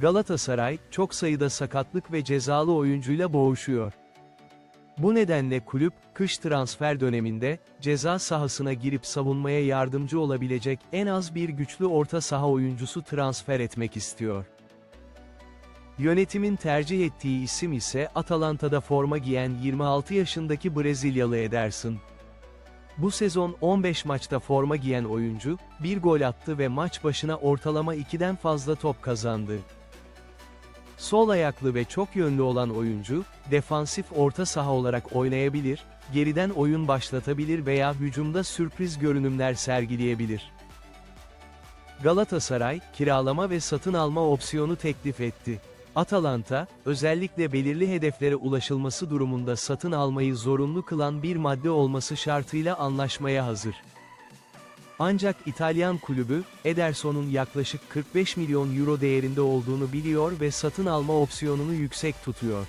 Galatasaray, çok sayıda sakatlık ve cezalı oyuncuyla boğuşuyor. Bu nedenle kulüp, kış transfer döneminde, ceza sahasına girip savunmaya yardımcı olabilecek en az bir güçlü orta saha oyuncusu transfer etmek istiyor. Yönetimin tercih ettiği isim ise Atalanta'da forma giyen 26 yaşındaki Brezilyalı Ederson. Bu sezon 15 maçta forma giyen oyuncu, bir gol attı ve maç başına ortalama 2'den fazla top kazandı. Sol ayaklı ve çok yönlü olan oyuncu, defansif orta saha olarak oynayabilir, geriden oyun başlatabilir veya hücumda sürpriz görünümler sergileyebilir. Galatasaray, kiralama ve satın alma opsiyonu teklif etti. Atalanta, özellikle belirli hedeflere ulaşılması durumunda satın almayı zorunlu kılan bir madde olması şartıyla anlaşmaya hazır. Ancak İtalyan kulübü, Ederson'un yaklaşık 45 milyon euro değerinde olduğunu biliyor ve satın alma opsiyonunu yüksek tutuyor.